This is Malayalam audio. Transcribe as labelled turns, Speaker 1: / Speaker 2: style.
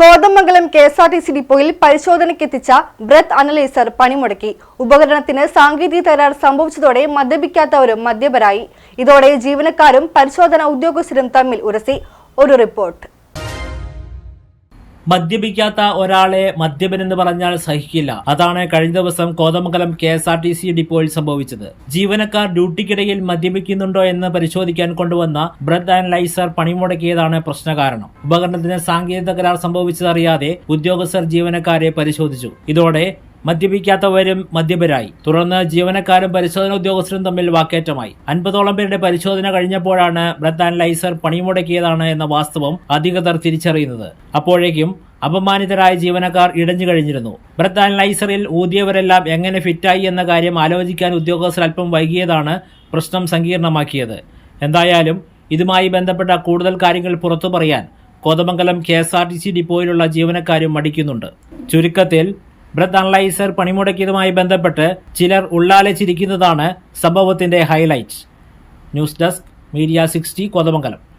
Speaker 1: Kothamangalam K S R T C ഡിപ്പോയിൽ പരിശോധനയ്ക്കെത്തിച്ച ബ്രത്ത് അനലൈസർ പണിമുടക്കി. ഉപകരണത്തിന് സാങ്കേതിക തകരാർ സംഭവിച്ചതോടെ മദ്യപിക്കാത്തവരും മദ്യപരായി. ഇതോടെ ജീവനക്കാരും പരിശോധന ഉദ്യോഗസ്ഥരും തമ്മിൽ ഉരസി. ഒരു റിപ്പോർട്ട്.
Speaker 2: മദ്യപിക്കാത്ത ഒരാളെ മദ്യപനെന്ന് പറഞ്ഞാൽ സഹിക്കില്ല. അതാണ് കഴിഞ്ഞ ദിവസം Kothamangalam K S R T C ഡിപ്പോയിൽ സംഭവിച്ചത്. ജീവനക്കാർ ഡ്യൂട്ടിക്കിടയിൽ മദ്യപിക്കുന്നുണ്ടോ എന്ന് പരിശോധിക്കാൻ കൊണ്ടുവന്ന ബ്രഡ് അനലൈസർ പണിമുടക്കിയതാണ് പ്രശ്നകാരണം. ഉപകരണത്തിന് സാങ്കേതിക തകരാർ സംഭവിച്ചതറിയാതെ ഉദ്യോഗസ്ഥർ ജീവനക്കാരെ പരിശോധിച്ചു. ഇതോടെ മദ്യപിക്കാത്തവരും മദ്യപരായി. തുടർന്ന് ജീവനക്കാരും പരിശോധന ഉദ്യോഗസ്ഥരും തമ്മിൽ വാക്കേറ്റമായി. അൻപതോളം പേരുടെ പരിശോധന കഴിഞ്ഞപ്പോഴാണ് ബ്രത്ത് അനലൈസർ പണിമുടക്കിയതാണ് എന്ന വാസ്തവം അധികൃതർ തിരിച്ചറിയുന്നത്. അപ്പോഴേക്കും അപമാനിതരായ ജീവനക്കാർ ഇടഞ്ഞു കഴിഞ്ഞിരുന്നു. ബ്രത്ത് അനലൈസറിൽ ഊതിയവരെല്ലാം എങ്ങനെ ഫിറ്റായി എന്ന കാര്യം ആലോചിക്കാൻ ഉദ്യോഗസ്ഥർ അല്പം വൈകിയതാണ് പ്രശ്നം സങ്കീർണമാക്കിയത്. എന്തായാലും ഇതുമായി ബന്ധപ്പെട്ട കൂടുതൽ കാര്യങ്ങൾ പുറത്തു പറയാൻ Kothamangalam K S R T C ഡിപ്പോയിലുള്ള ജീവനക്കാരും മടിക്കുന്നുണ്ട്. ചുരുക്കത്തിൽ ബ്രത്ത് അനലൈസർ പണിമുടക്കിയതുമായി ബന്ധപ്പെട്ട് ചിലർ ഉള്ളാലച്ചിരിക്കുന്നതാണ് സംഭവത്തിന്റെ highlight. News desk media sixty Kothamangalam.